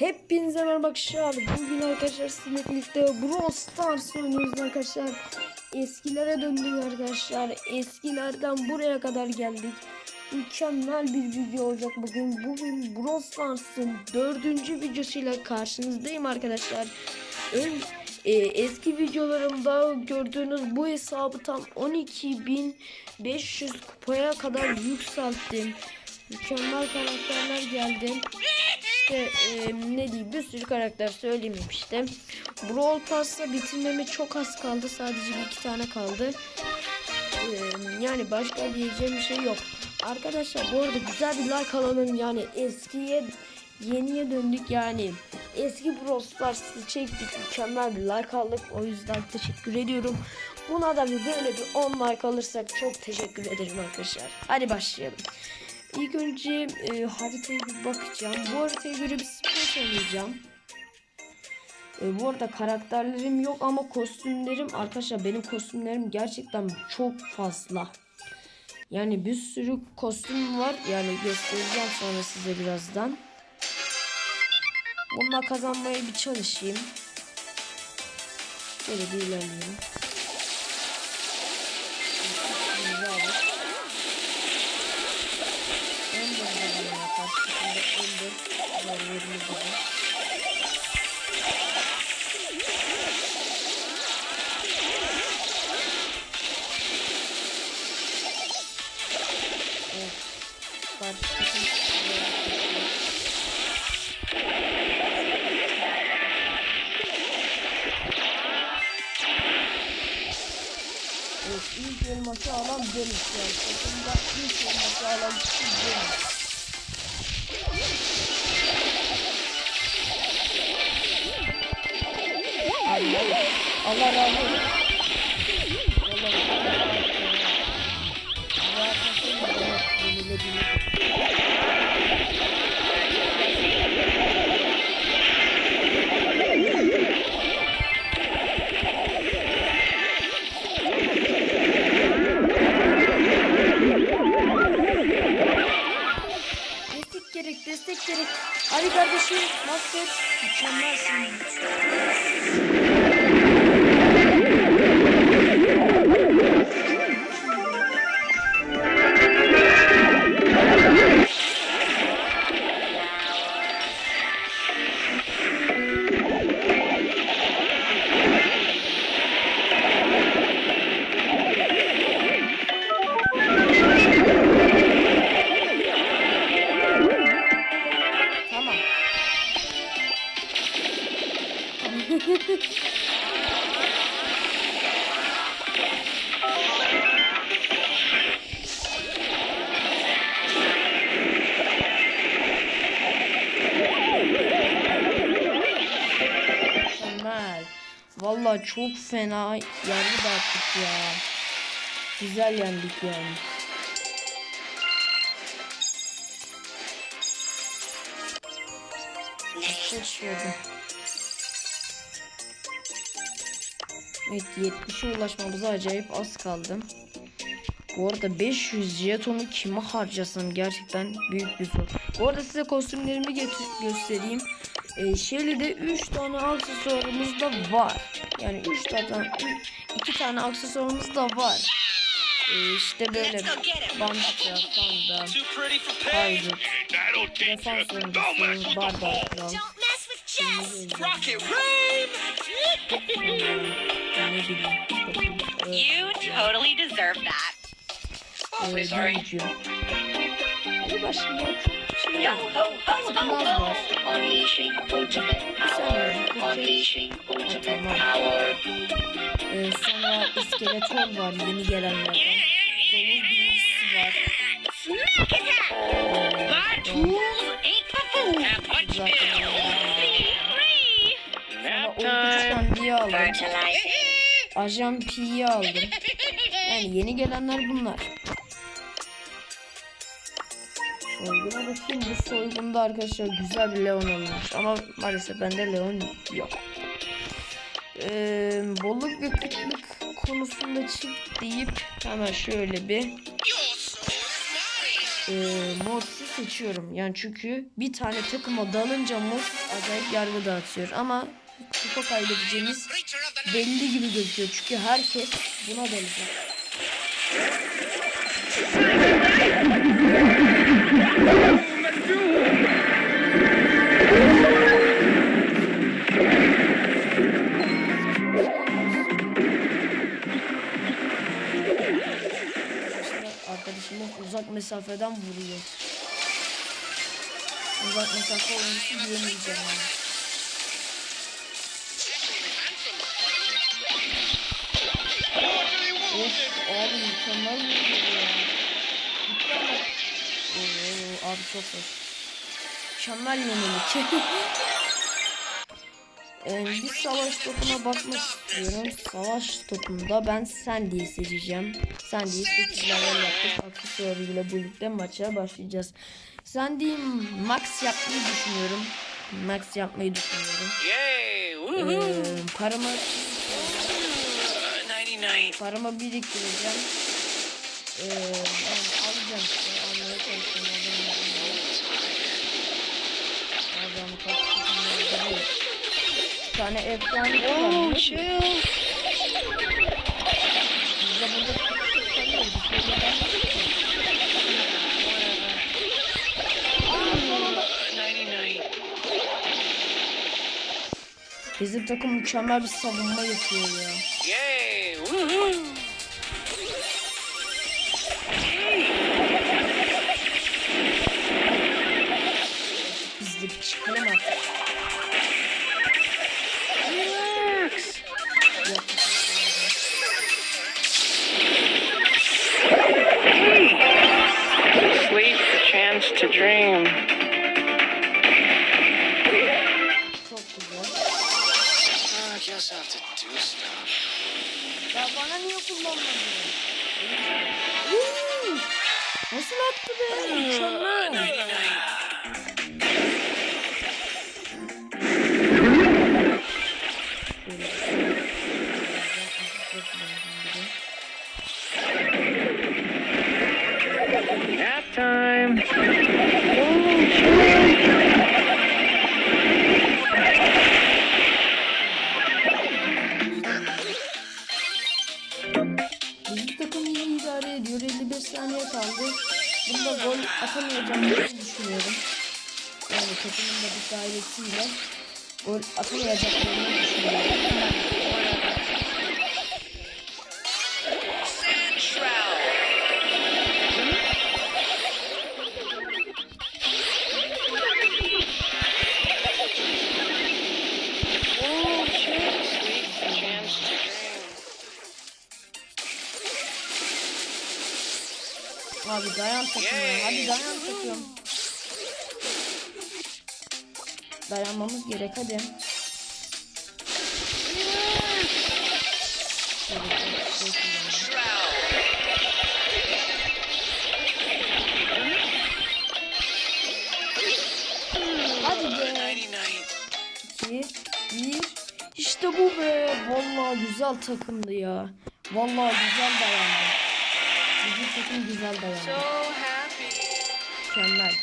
Hepinize merhaba arkadaşlar. Bugün arkadaşlar sizinle birlikte Brawl Stars oynuyoruz arkadaşlar. Eskilere döndük arkadaşlar. Eskilerden buraya kadar geldik. Mükemmel bir video olacak bugün. Bugün Brawl Stars'ın dördüncü videosuyla karşınızdayım arkadaşlar. Ön, e, eski videolarımda gördüğünüz bu hesabı tam 12.500 kupaya kadar yükselttim. Mükemmel karakterler geldi. İşte e, ne diyeyim bir sürü karakter söyleyeyim işte. Brawl Pass'la bitirmeme çok az kaldı. Sadece bir iki tane kaldı. E, yani başka diyeceğim bir şey yok. Arkadaşlar bu arada güzel bir like alalım. Yani eskiye yeniye döndük yani. Eski Brawl Stars'ı çektik. Mükemmel bir like aldık. O yüzden teşekkür ediyorum. Buna da bir böyle bir 10 like alırsak çok teşekkür ederim arkadaşlar. Hadi başlayalım. İlk önce e, haritaya bir bakacağım. Bu haritaya göre bir spor oynayacağım. E, bu arada karakterlerim yok ama kostümlerim arkadaşlar benim kostümlerim gerçekten çok fazla. Yani bir sürü kostüm var. Yani göstereceğim sonra size birazdan. Bununla kazanmaya bir çalışayım. Şöyle bir ilerleyelim. Varlığını gibi. Evet. Evet, ilk elması alan benim an. Takımda ilk elması alan kişi benim. Allah, razı olsun. Destek gerek, destek gerek. Hadi kardeşim, master. Mükemmelsin. Tamam. Mükemmel. Vallahi çok fena yerli dağıttık ya. Güzel yendik yani. Şaşırdım. Evet 70'e ulaşmamıza acayip az kaldı. Bu arada 500 jetonu kime harcasam gerçekten büyük bir zor. Bu arada size kostümlerimi göstereyim. Ee, Shelly'de 3 tane aksesuarımız da var. Yani 3 tane 2 tane aksesuarımız da var. Ee, işte böyle for pain. haydut, defans oyuncusu, barbar kral. Ne bileyim. You totally deserve that. Ee, sorry. Yo ho ho ho ho! Unleashing ultimate power. Unleashing ultimate power. Ee, sonra iskeleton var yeni gelenlerden. Domuz birincisi var. Smack! My tools ain't for fools. Aldım. Ajan P'yi aldım. Yani yeni gelenler bunlar. Soyguna bakayım. Bu soygunda arkadaşlar güzel bir Leon olmuş. Ama maalesef bende Leon yok. Ee, bolluk ve kıtlık konusunda çift deyip hemen şöyle bir e, Mortis'i seçiyorum. Yani çünkü bir tane takıma dalınca muz acayip yargı dağıtıyor. Ama kupa kaybedeceğimiz belli gibi gözüküyor. Çünkü herkes buna dalacak. Arkadaşımız uzak mesafeden vuruyor. Uzak mesafe oyuncusu diyemeyeceğim yani. Of abi mükemmel vuruyor ya. Gitti ama. Abi çok hoş. Mükemmel yenilik. Ee, bir savaş topuna bakmak istiyorum. Savaş topunda ben Sandy'yi seçeceğim. Sandy'yi 8 level yaptık. Aksesuarıyla birlikte maça başlayacağız. Sandy'yi max yapmayı düşünüyorum. Max yapmayı düşünüyorum. Yay! Ee, paramı 99. paramı biriktireceğim. Ee, alacağım. Almaya çalışacağım. Adamı Adamı kaç Bir tane efsane ne chill. Biz de burada 99. Bizim takım mükemmel bir savunma yapıyor ya. Yay! Woohoo! Nap time. Bizim takım iyi idare ediyor. 55 saniye kaldı. Bunda gol atamayacağımızı düşünüyorum. Yani takımın da bir gayretiyle gol atamayacaklarını düşünüyorum. Abi dayan takım. Hadi dayan takım. Dayanmamız gerek hadi. Şöyle bir kullanalım. Shroud. Hadi be. 99. 2 1 İşte bu be. Vallahi güzel takımdı ya. Vallahi güzel dayandı. Bizim takım güzel So dayandı. happy. Mükemmel.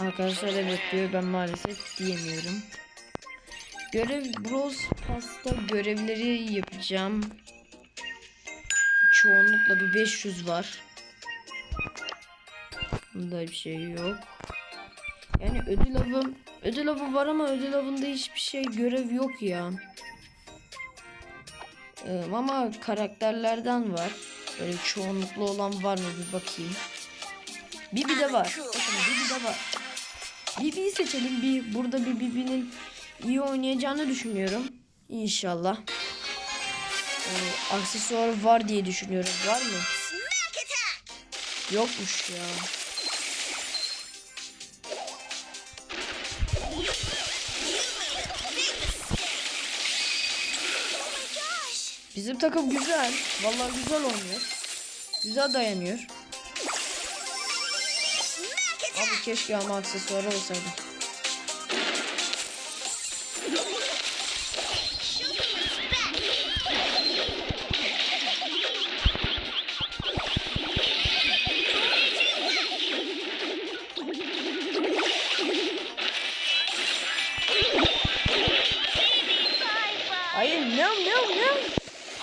Arkadaşlar evet diyor ben maalesef diyemiyorum. Görev Bros Pasta görevleri yapacağım. Çoğunlukla bir 500 var. Bunda bir şey yok. Yani ödül avı ödül avı var ama ödül avında hiçbir şey görev yok ya. Ee, ama karakterlerden var. Böyle çoğunluklu olan var mı bir bakayım. Bibi de var. Bakın Bibi de var. Bibi'yi seçelim. Bir, burada bir Bibi'nin iyi oynayacağını düşünüyorum. İnşallah. Ee, aksesuar var diye düşünüyorum. Var mı? Yokmuş ya. Bizim takım güzel. Vallahi güzel oynuyor. Güzel dayanıyor. Abi keşke ama aksesuarı olsaydı.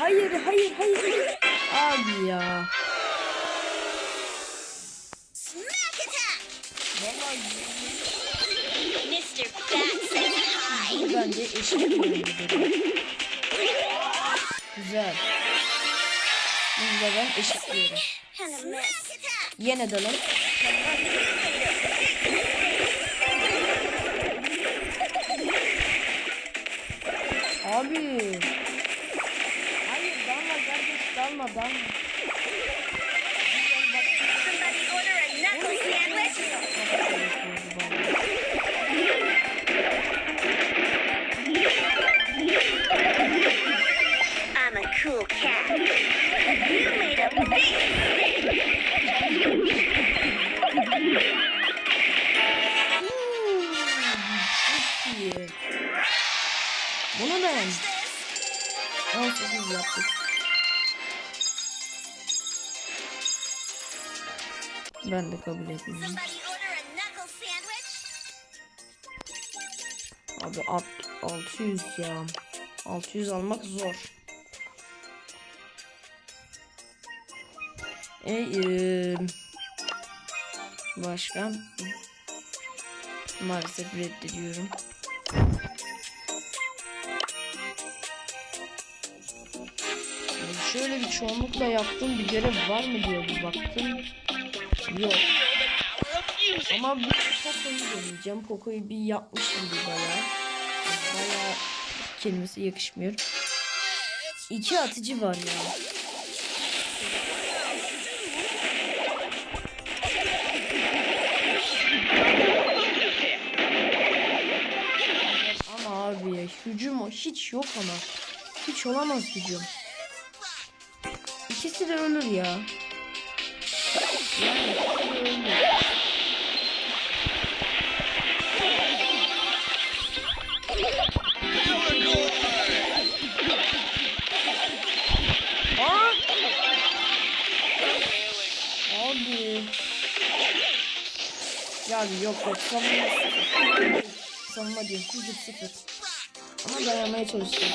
Hayır hayır hayır. hayır. Abi ya. Smack attack! Vallahi Mr. Bat hi! ben de eşit diyorum. Güzel. Bunu da ben miss. attack! Yen edelim. Abi. mal danken. Sandwich? Abi alt, 600 ya. 600 almak zor. E, eee, başka? Maalesef reddediyorum. Şöyle bir çoğunlukla yaptığım bir görev var mı diye bir baktım. Yok. Ama bu Poco'yu deneyeceğim. Poco'yu bir yapmışım bir bayağı. Bayağı kelimesi yakışmıyor. İki atıcı var ya. Ama abi ya hücum hiç yok ama. Hiç olamaz hücum. İkisi de ölür ya. Yani ölür. Ya yok yok savunma sıfır. Savunma diyorum hücum sıfır. Ama dayanmaya çalıştım.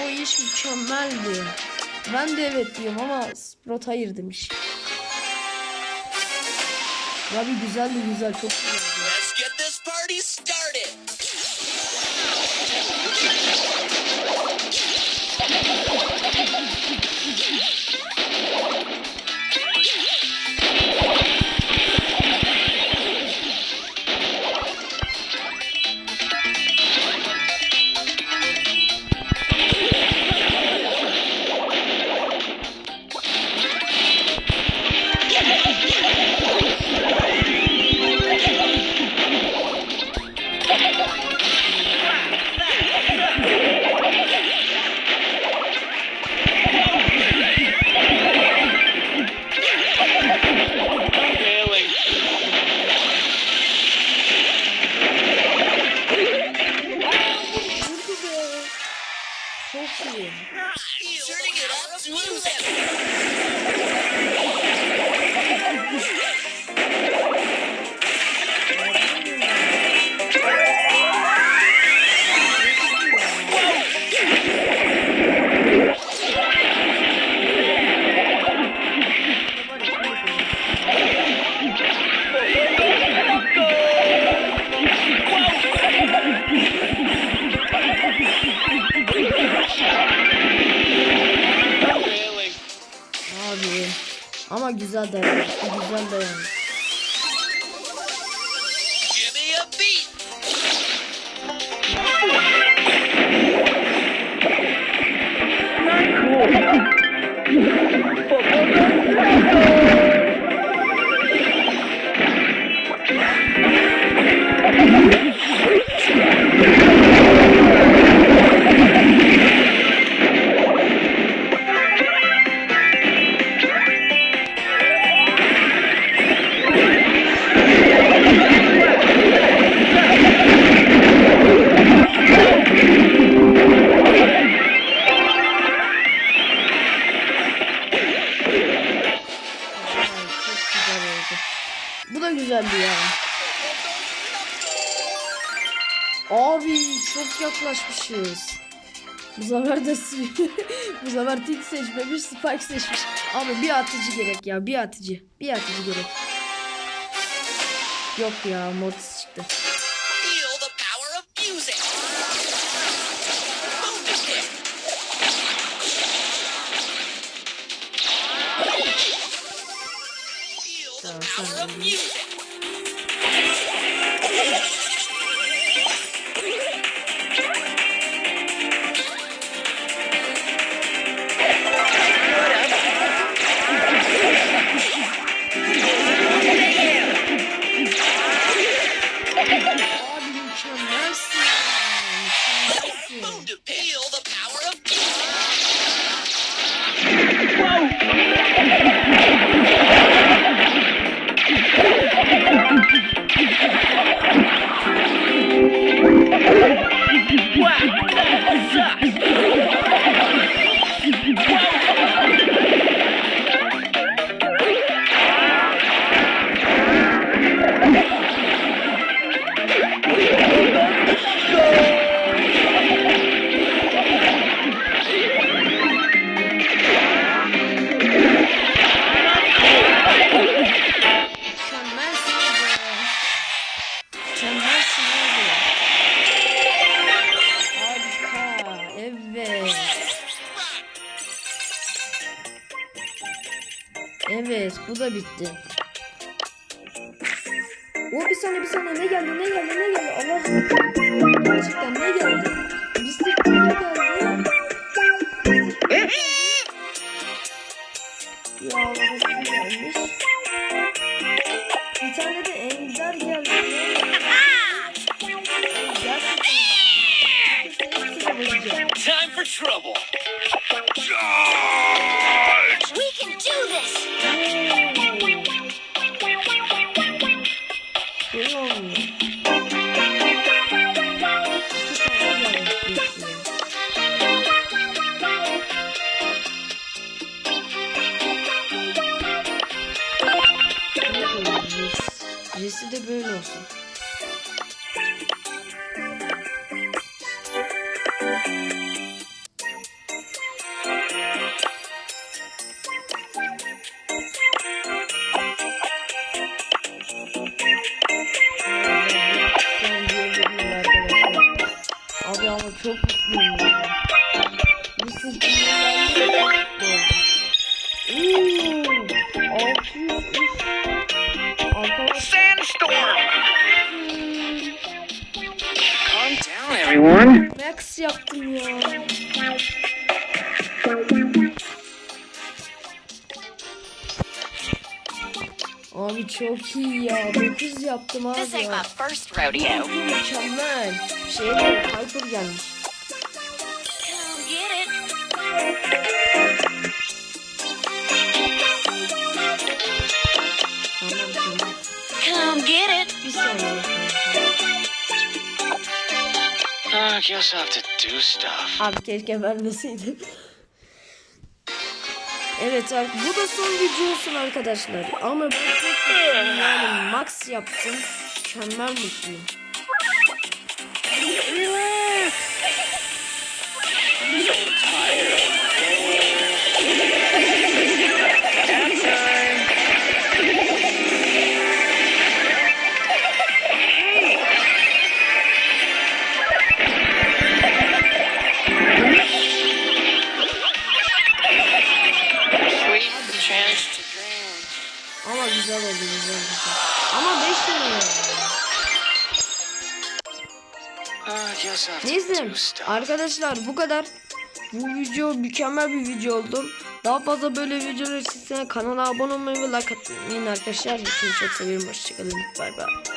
O iş mükemmeldi. Ben de evet diyorum ama Sprot hayır demiş. Abi güzeldi güzel çok güzeldi. Let's get this party started. Ama güzel dayanmış. Güzel dayanmış. Oh, yaklaşmışız. Bu sefer de bu sefer tik seçmemiş spike seçmiş. Ama bir atıcı gerek ya bir atıcı. Bir atıcı gerek. Yok ya mortis çıktı. Tamam, sen Abi çok iyi ya. 9 yaptım abi. This ain't my first rodeo. Mükemmel. Şey Piper gelmiş. Come get it. Bir saniye. I have to do stuff. Abi keşke vermeseydim. Evet bu da son video olsun arkadaşlar. Ama ben çok mutluyum yani max yaptım. Mükemmel mutluyum. Arkadaşlar bu kadar. Bu video mükemmel bir video oldu. Daha fazla böyle videolar için kanala abone olmayı ve like atmayı unutmayın arkadaşlar. Hepinizi çok seviyorum. Hoşçakalın. Bay bay.